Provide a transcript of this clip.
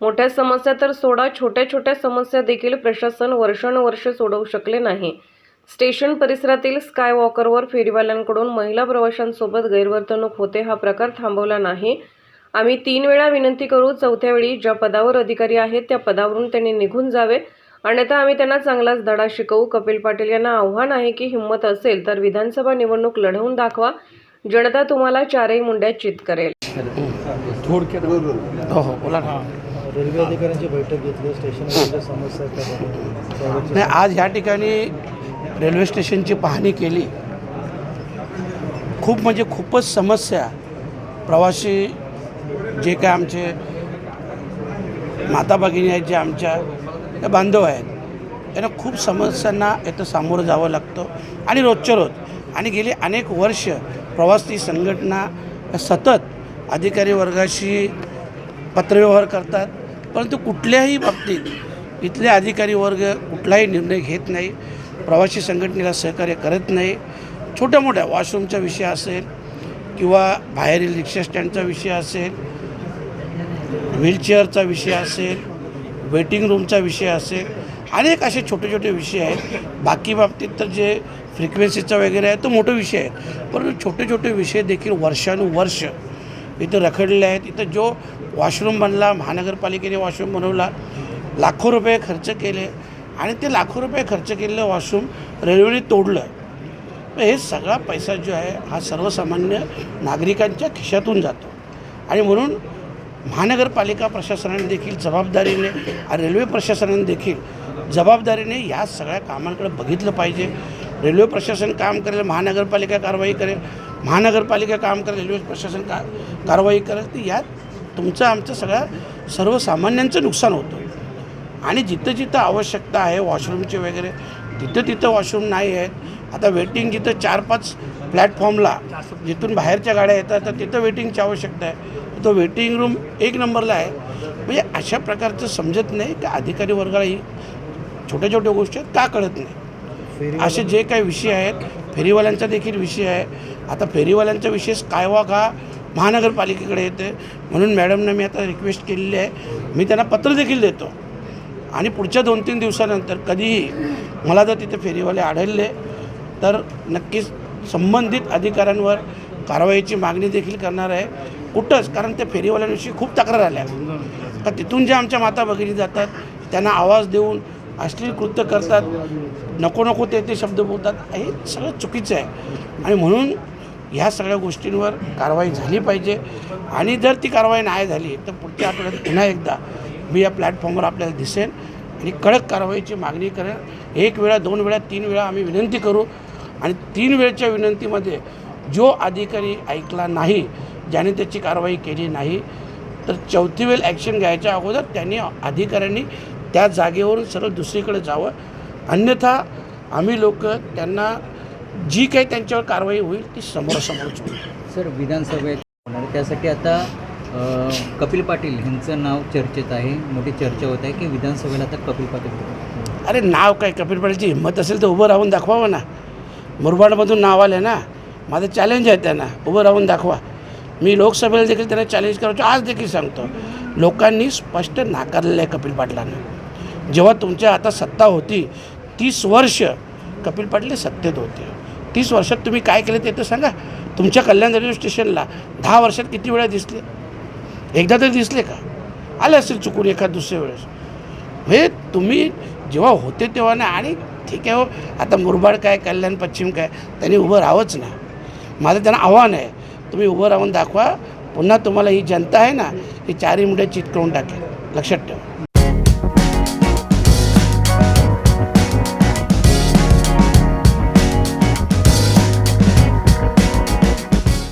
मोठ्या समस्या तर सोडा छोट्या छोट्या समस्या देखील प्रशासन वर्षानुवर्ष सोडवू शकले नाही. स्टेशन परिसरातील स्काय वॉकरवर फेरीवाल्यांकडून महिला प्रवाशांसोबत गैरवर्तणूक होते हा प्रकार थांबवला नाही. आम्ही तीन वेळा विनंती करू चौथ्या वेळी ज्या पदावर अधिकारी आहेत त्या पदावरून त्यांनी निघून जावे. अन्यथा आम्ही त्यांना चांगलाच धडा शिकवू. कपिल पाटील यांना आव्हान आहे की हिंमत असेल तर विधानसभा निवडणूक लढवून दाखवा. जनता तुम्हाला चारही मुंड्यात चित करेल. रेल्वे अधिकाऱ्यांची बैठक घेतली स्टेशनवरच्या समस्या नाही आज ह्या ठिकाणी रेल्वे स्टेशनची पाहणी केली. खूप म्हणजे खूपच समस्या. प्रवासी जे काय आमचे माता भगिनी आहेत जे आमच्या बांधव आहेत त्यांना खूप समस्यांना इथं सामोरं जावं लागतं. आणि रोजच्या रोज. आणि गेली अनेक वर्ष प्रवासी संघटना सतत अधिकारी वर्गाशी पत्रव्यवहार करतात. परंतु कुठल्याही बाबतीत इथले अधिकारी वर्ग कुठलाही निर्णय घेत नाही प्रवासी संघटनेला सहकार्य करत नाही. छोट्या मोठ्या वॉशरूमचा विषय असेल किंवा बाहेरील रिक्षा स्टँडचा विषय असेल व्हीलचेअरचा विषय असेल वेटिंग रूमचा विषय असेल अनेक असे छोटे छोटे विषय आहेत. बाकी बाबतीत तर जे फ्रिक्वेन्सीचा वगैरे आहे तो मोठा विषय आहे परंतु छोटे छोटे विषय देखील वर्षानुवर्ष इथं रखडले आहेत. इथं जो वॉशरूम बनला महानगरपालिकेने वॉशरूम बनवला. लाखो रुपये खर्च केले आणि ते लाखो रुपये खर्च केलेलं वॉशरूम रेल्वेने तोडलं. तर हे सगळा पैसा जो आहे हा सर्वसामान्य नागरिकांच्या खिशातून जातो. आणि म्हणून महानगरपालिका प्रशासनाने देखील जबाबदारीने आणि रेल्वे प्रशासनाने देखील जबाबदारीने या सगळ्या कामांकडे बघितलं पाहिजे. रेल्वे प्रशासन काम करेल महानगरपालिका कारवाई करेल. महानगरपालिका काम करेल रेल्वे प्रशासन का कारवाई करेल. तर यात तुमचं आमचं सगळ्या सर्वसामान्यांचं नुकसान होतं. आणि जिथं जिथं आवश्यकता आहे वॉशरूमचे वगैरे तिथं तिथं वॉशरूम नाही आहेत. आता वेटिंग जिथं चार पाच प्लॅटफॉर्मला जिथून बाहेरच्या गाड्या येतात तर तिथं वेटिंगची आवश्यकता आहे. तो वेटिंग रूम एक नंबरला आहे. म्हणजे अशा प्रकारचं समजत नाही की अधिकारी वर्गाला ही छोट्या छोट्या गोष्टी आहेत का कळत नाही? असे जे काही विषय आहेत फेरीवाल्यांचा देखील विषय आहे. आता फेरीवाल्यांचा विषय स्कायवॉक हा महानगरपालिकेकडे येते. म्हणून मॅडमनं मी आता रिक्वेस्ट केलेली आहे. मी त्यांना पत्र देखील देतो. आणि पुढच्या दोन तीन दिवसानंतर कधीही मला जर तिथे फेरीवाले आढळले तर नक्कीच संबंधित अधिकाऱ्यांवर कारवाईची मागणी देखील करणार आहे. कुठंच कारण त्या फेरीवाल्यांविषयी खूप तक्रार आल्या. का तिथून जे आमच्या माता भगिनी जातात त्यांना आवाज देऊन अश्लील कृत्य करतात नको नको ते ते शब्द बोलतात हे सगळं चुकीचं आहे. आणि म्हणून ह्या सगळ्या गोष्टींवर कारवाई झाली पाहिजे. आणि जर ती कारवाई नाही झाली तर पुढच्या आठवड्यात पुन्हा एकदा मी या प्लॅटफॉर्मवर आपल्याला दिसेन आणि कडक कारवाईची मागणी करेन. एक वेळा दोन वेळा तीन वेळा आम्ही विनंती करू. आणि तीन वेळच्या विनंतीमध्ये जो अधिकारी ऐकला नाही ज्याने त्याची कारवाई केली नाही तर चौथी वेळ ॲक्शन घ्यायच्या अगोदर त्यांनी अधिकाऱ्यांनी त्या जागेवरून सरळ दुसरीकडे जावं. अन्यथा आम्ही लोक त्यांना जी काही त्यांच्यावर कारवाई होईल ती समोरासमोरच होईल. सर विधानसभेत होणार. त्यासाठी आता कपिल पाटील यांचं नाव चर्चेत आहे. मोठी चर्चा होत आहे की विधानसभेला आता कपिल पाटील अरे नाव काय? कपिल पाटीलची हिंमत असेल तर उभं राहून दाखवावं ना मुरबाडमधून नाव आलं ना. माझं चॅलेंज आहे त्यांना. उभं राहून दाखवा. मी लोकसभेला देखील त्यांना चॅलेंज करायचो. आज देखील सांगतो. लोकांनी स्पष्ट नाकारलेलं आहे कपिल पाटलांना. जेव्हा तुमच्या आता सत्ता होती तीस वर्ष कपिल पाटील हे सत्तेत होते. तीस वर्षात तुम्ही काय केलं ते तर सांगा. तुमच्या कल्याण रेल्वे स्टेशनला दहा वर्षात किती वेळा दिसले? एकदा तरी दिसले का? आले असेल चुकून एखाद दुसऱ्या वेळेस. म्हणजे तुम्ही जेव्हा होते तेव्हा ना आणि ठीक आहे हो आता मुरबाड काय कल्याण पश्चिम काय त्यांनी उभं राहावंच ना. माझं त्यांना आव्हान आहे तुम्ही उभं राहून दाखवा. पुन्हा तुम्हाला ही जनता आहे ना ही चारही मुठे चिटकवून टाकेल. लक्षात ठेवा.